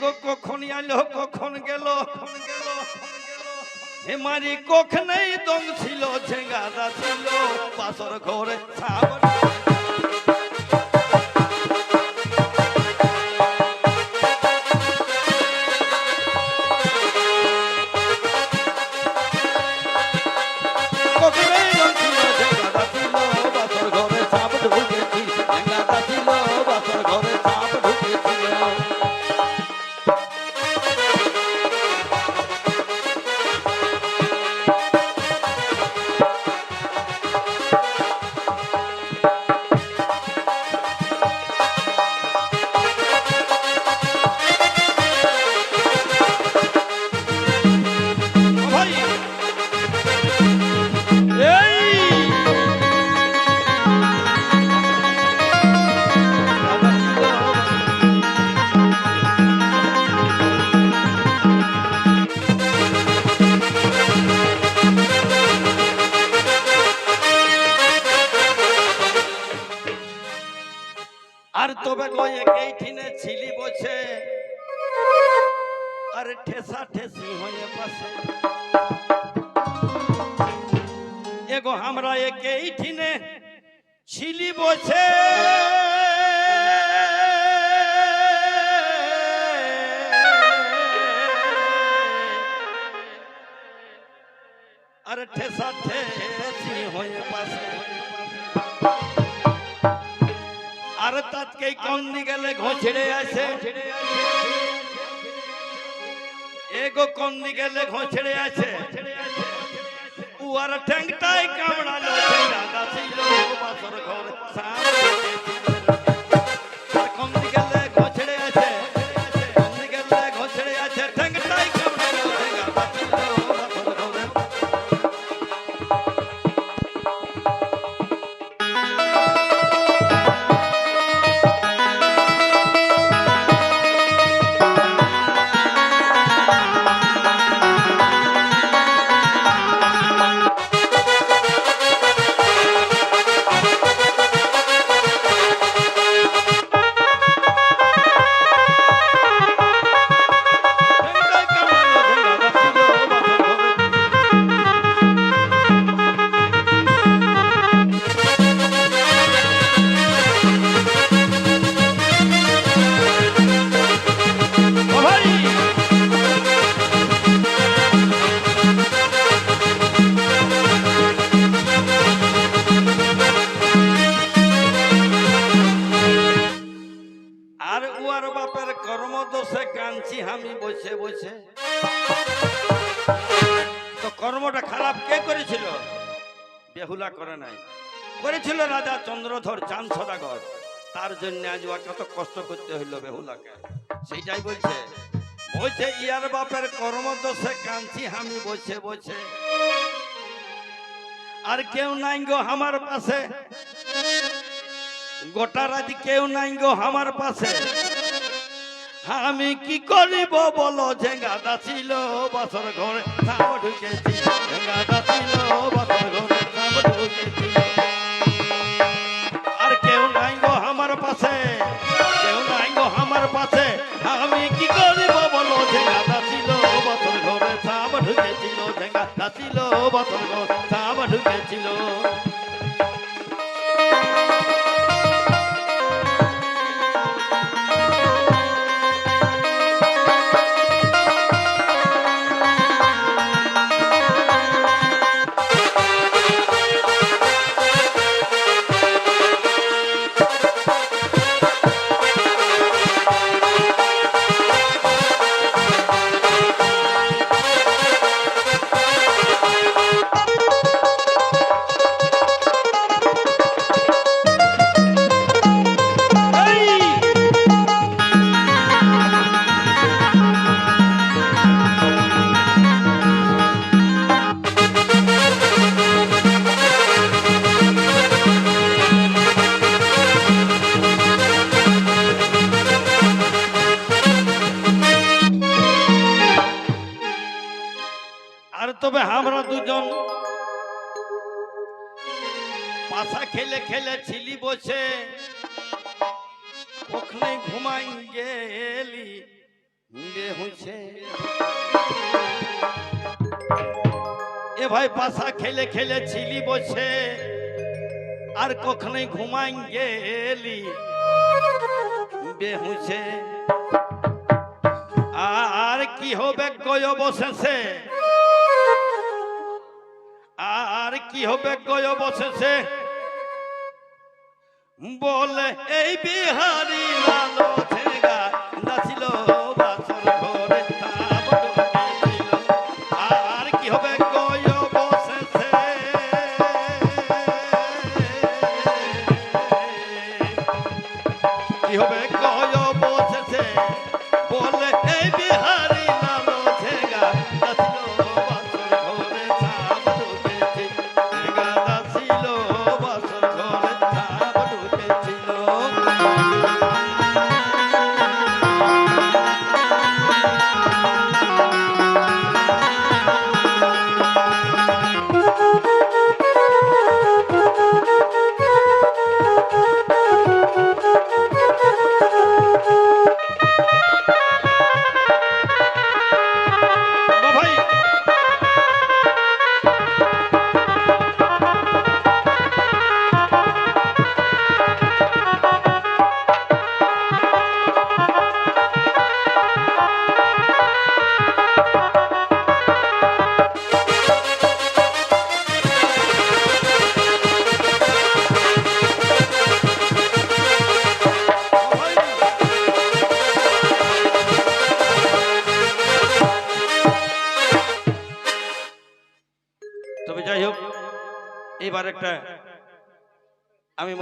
গো কখন আলো কখন গেল হে মারি কখনেই দম ছিল ঝেঙ্গাদা ছিল পাশর ঘরে ছাবর আর তবে লয়ে কেইঠিনে ছিলি বসে আর ঠেসা ঠেসি হয়ে পাশে এগো আমরা একেই ঠিনে ছিলি বসে আর ঠেসা ঠেসি হয়ে কোন গেলে ঘোছড়ে আসে। এগো কন্দি গেলে ঘোছড়ে আছে উয়ার ঠ্যাংটাই কামড়ালো। দাদা ছিল বাসর ঘর কন্দি কাঁদছি, আমি বসে বসে। তো কর্মটা খারাপ কে করেছিল? বেহুলা করে নাই। করেছিল রাজা চন্দ্রধর চাঁদ সদাগর। তার জন্য আজ কত কষ্ট করতে হইল বেহুলাকে। সেইটাই বলছে বলছে, ইয়ার বাপের কর্ম দোষে কাঁদছি, আমি বসে বসে। আর কেউ নাই গো আমার পাশে। গোটা রাত কেউ নাই গো আমার পাশে। আমি কি করিব বলো? ঝেঙ্গাদা ছিল বছর ঘরে সাপ ঢুকেছি। ঝেঙ্গাদা ছিল বছর ঘরে আর কেউ নাই গো আমার পাশে, কেউ নাই গো আমার পাশে। আমি কি করিব বলো? ঝেঙ্গাদা ছিল বছর ঘরে সাপ ঢুকেছিল। ঝেঙ্গাদা ছিল বছর ঘরে সাপ ঢুকেছিল। তবে আমরা দুজন পাশা খেলে খেলে ছিলি বসে। ওখানে ঘুমাই গেলি বেহুছে এ ভাই পাশা খেলে খেলে ছিলি বসে, আর কখনোই ঘুমাই গেলি বেহুছে আর কি হবে গয় বসেছে কি হবে গয় বসেছে? বলে এই বিহারি লালো একটা আমি